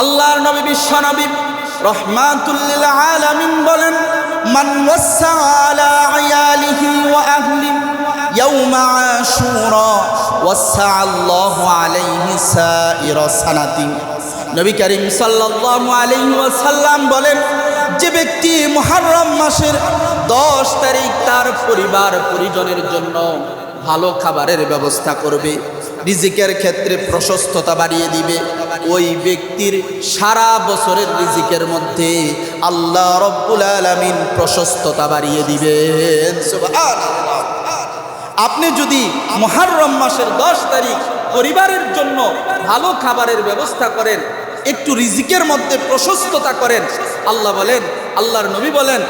আল্লাহর নবী, বিশ্ব নবী রহমাতুল্লিল আলামিন বলেন, মান ওয়াসা আলা আয়ালিহি ওয়া আহলি ইয়াউমা আশুরা ওয়াসসা আল্লাহু আলাইহি সাইরা সানাতি। নবী করিম সাল্লাল্লাহু আলাইহি ওয়াসাল্লাম বলেন, যে ব্যক্তি মুহররম মাসের 10 তারিখ তার পরিবার পরিজনের জন্য ভালো খাবারের ব্যবস্থা করবে রিজিকের ক্ষেত্রে প্রশস্ততা বাড়িয়ে দিবে। ওই ব্যক্তির সারা বছরের রিজিকের মধ্যে আল্লাহ রব্বুল আলামিন প্রশস্ততা বাড়িয়ে দিবেন। আপনি যদি মহারম মাসের দশ তারিখ পরিবারের জন্য ভালো খাবারের ব্যবস্থা করেন, একটু রিজিকের মধ্যে প্রশস্ততা করেন, আল্লাহ বলেন, আল্লাহর নবী বলেন,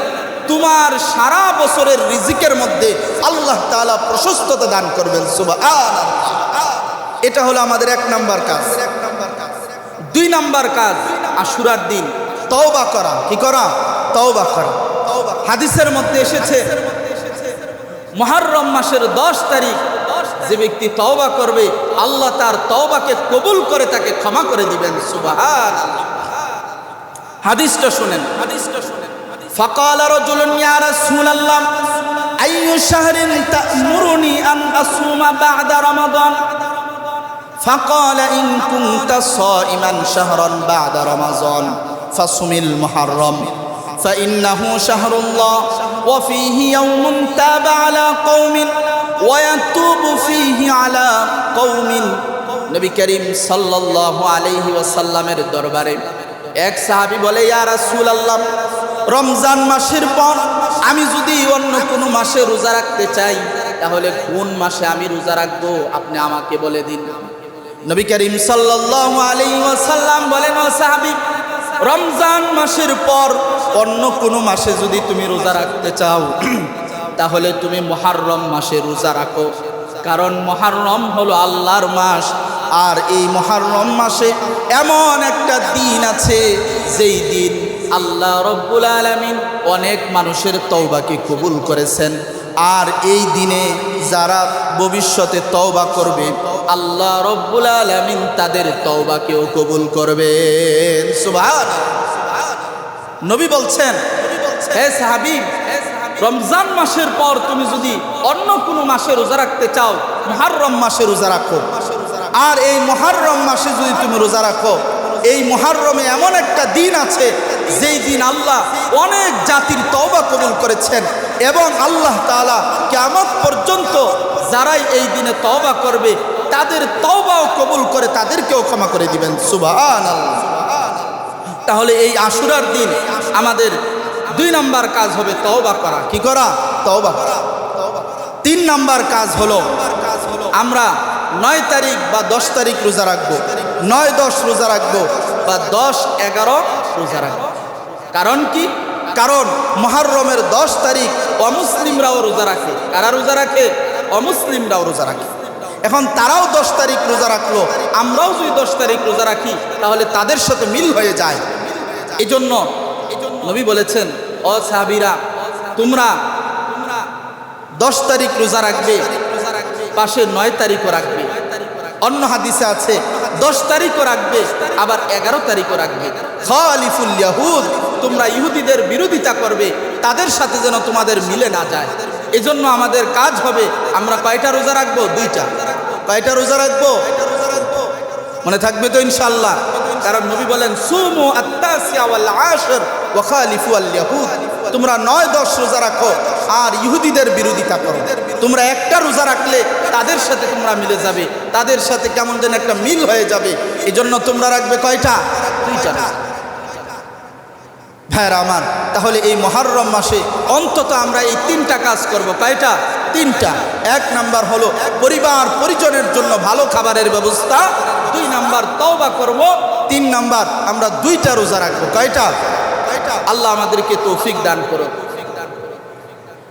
তোমার সারা বছরের রিজিকের মধ্যে আল্লাহ তাআলা প্রশস্ততা দান করবেন। সুবাহ এটা হলো আমাদের এক নাম্বার কাজ দুই নাম্বার কাজ আশুরার দিন তওবা করা কি করা তওবা করা হাদিসের মধ্যে এসেছে মহারম মাসের দশ তারিখ যে ব্যক্তি তওবা করবে আল্লাহ তার তওবাকে কবুল করে তাকে ক্ষমা করে দিবেন সুবাহান হাদিসটা শুনেন হাদিসটা শুনেন فقال رجل يا رسول الله أي شهر تأمرني أن أصوم بعد رمضان فقال إن كنت صائما شهرا بعد رمضان فصم المحرم فإنه شهر الله وفيه يوم تاب على قوم ويتوب فيه على قوم নবী করিম সাল্লাল্লাহু আলাইহি ওয়াসাল্লামের দরবারে এক সাহাবী বলে ইয়া রাসূলুল্লাহ রমজান মাসের পর আমি যদি অন্য কোনো মাসে রোজা রাখতে চাই তাহলে কোন মাসে আমি রোজা রাখবো আপনি আমাকে বলে দিন নবী করিম সাল্লাল্লাহু আলাইহি ওয়াসাল্লাম বলেন, ও সাহাবী, রমজান মাসের পর অন্য কোনো মাসে যদি তুমি রোজা রাখতে চাও, তাহলে তুমি মহারম মাসে রোজা রাখো। কারণ মহারম হলো আল্লাহর মাস, আর এই মহারম মাসে এমন একটা দিন আছে, যেই দিন আল্লাহ রব্বুল আলমিন অনেক মানুষের তৌবাকে কবুল করেছেন। আর এই দিনে যারা ভবিষ্যতে তওবা করবে আল্লাহ রব্বুল আলমিন তাদের তওবাকেও কবুল করবেন। সুবহান নবী বলছেন রমজান মাসের পর তুমি যদি অন্য কোনো মাসে রোজা রাখতে চাও মহারম মাসে রোজা রাখো। আর এই মহারম মাসে যদি তুমি রোজা রাখো, এই মহারমে এমন একটা দিন আছে, যেই দিন আল্লাহ অনেক জাতির তওবা কবুল করেছেন এবং আল্লাহ তাআলা কেমন পর্যন্ত যারাই এই দিনে তওবা করবে তাদের তওবাও কবুল করে তাদেরকেও ক্ষমা করে দিবেন সুবহান তাহলে এই আশুরার দিন আমাদের দুই নাম্বার কাজ হবে তওবা করা। কি করা? তওবা করা। তিন নাম্বার কাজ হলো, আমরা নয় তারিখ বা দশ তারিখ রোজা রাখব। নয়, দশ রোজা রাখব বা দশ, এগারো রোজা রাখব। কারণ কি? কারণ মহারমের দশ তারিখ অমুসলিমরাও রোজা রাখে। কারা রোজা রাখে? অমুসলিমরাও রোজা রাখে। এখন তারাও দশ তারিখ রোজা রাখল, আমরাও যদি দশ তারিখ রোজা রাখি, তাহলে তাদের সাথে মিল হয়ে যায়। এই জন্য নবী বলেছেন, অ সাহাবিরা, তোমরা দশ তারিখ রোজা রাখবে, পাশে নয় তারিখও রাখবে। অন্য হাদিসে আছে, দশ তারিখও রাখবে, আবার এগারো তারিখও রাখবে। খালিফুল ইয়াহুদ, তোমরা ইহুদিদের বিরোধিতা করবে, তাদের সাথে যেন তোমাদের মিলে না যায়। এজন্য আমাদের কাজ হবে, আমরা কয়টা রোজা রাখব? দুইটা। কয়টা রোজা রাখব? মনে থাকবে তো ইনশাল্লাহ কারণ নবী বলেন, সুমু তোমরা নয়, দশ রোজা রাখো, আর ইহুদিদের বিরোধিতা করো। তোমরা একটা রোজা রাখলে তাদের সাথে তোমরা মিলে যাবে, তাদের সাথে কেমন যেন একটা মিল হয়ে যাবে। এই জন্য তোমরা রাখবে কয়টা? দুইটা ভাইরা আমার, তাহলে এই মহারম মাসে অন্তত আমরা এই তিনটা কাজ করব। কয়টা? তিনটা। এক নাম্বার হলো পরিবার পরিজনের জন্য ভালো খাবারের ব্যবস্থা। দুই নাম্বার তওবা করব। তিন নাম্বার আমরা দুইটা রোজা রাখব। কয়টা? আল্লাহ আমাদেরকে তৌফিক দান করো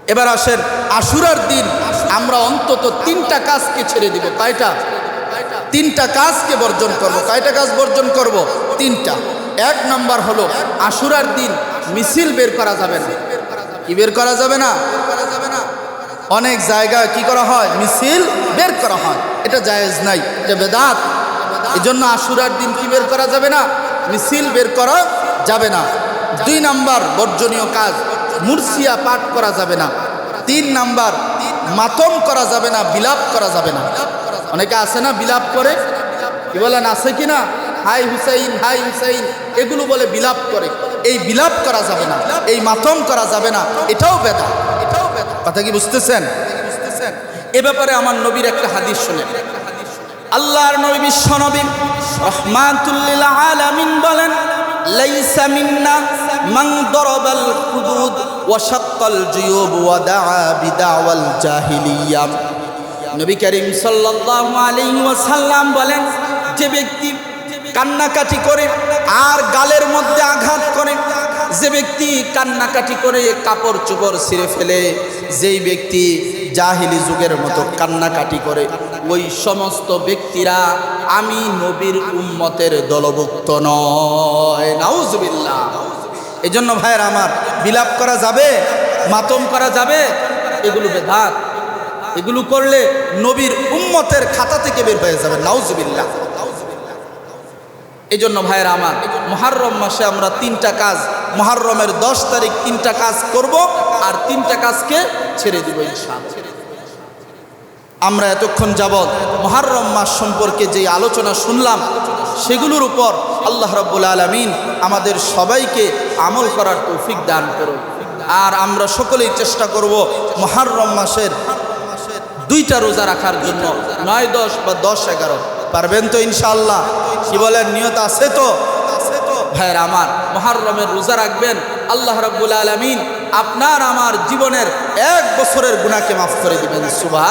এবার আসেন আশুরার দিন আমরা অন্তত তিনটা কাজকে ছেড়ে দিব। কয়টা? তিনটা কাজকে বর্জন করব। কয়টা কাজ বর্জন করব? তিনটা। এক নম্বর হলো আশুরার দিন মিছিল বের করা যাবে না। কি বের করা যাবে না? অনেক জায়গায় কি করা হয়? মিছিল বের করা হয়। এটা জায়েজ নাই, এটা বেদাত। এই জন্য আশুরার দিন কি বের করা যাবে না? মিছিল বের করা যাবে না। দুই নাম্বার বর্জনীয় কাজ মুর্শিয়া পাঠ করা যাবে না। তিন নাম্বার, মাতম করা যাবে না, বিলাপ করা যাবে না। অনেকে আছে না বিলাপ করে? কি বলেন, আছে কি না? হাই হুসাইন হাই হুসাইন, এগুলো বলে বিলাপ করে। এই বিলাপ করা যাবে না, এই মাতম করা যাবে না, এটাও বেদা। এটাও বেদা কথা কি বুঝতেছেন? এ ব্যাপারে আমার নবীর একটা হাদিস শুনে। আল্লাহর নবী বিশ্ব নবী রহমাতুল্লিল আলামিন বলেন বিদাওয়াল নবী বলেন, যে ব্যক্তি কান্নাকাটি করে আর গালের মধ্যে আঘাত করে। যে ব্যক্তি কান্নাকাটি করে কাপড় চোপড় ছিঁড়ে ফেলে, যেই ব্যক্তি জাহিলি যুগের মতো কান্নাকাটি করে, ওই সমস্ত ব্যক্তিরা আমি নবীর উম্মতের দলভুক্ত নয়। নাউজবিল্লাহ। এই জন্য ভাইয়ের আমার, বিলাপ করা যাবে, মাতম করা যাবে, এগুলো বেদাত। এগুলো করলে নবীর উম্মতের খাতা থেকে বের হয়ে যাবে। নাউজবিল্লাহ। এই জন্য ভাইয়ের আমার মহারম মাসে আমরা তিনটা কাজ মহারমের দশ তারিখ তিনটা কাজ করব আর তিনটা কাজকে ছেড়ে দিব ইনশাআল্লাহ। আমরা এতক্ষণ যাবৎ মহারম মাস সম্পর্কে যে আলোচনা শুনলাম, সেগুলোর উপর আল্লাহ রব্বুল আলমিন আমাদের সবাইকে আমল করার তৌফিক দান করুন। আর আমরা সকলেই চেষ্টা করব মহারম মাসের দুইটা রোজা রাখার জন্য, নয় দশ বা দশ এগারো। পারবেন তো ইনশাল্লাহ কি বলেন, নিয়ত আছে তো? ভাইয়ের আমার, মহারমের রোজা রাখবেন, আল্লাহ রব্বুল আলমিন আপনার আমার জীবনের এক বছরের গুণাকে মাফ করে দিবেন সুবাহ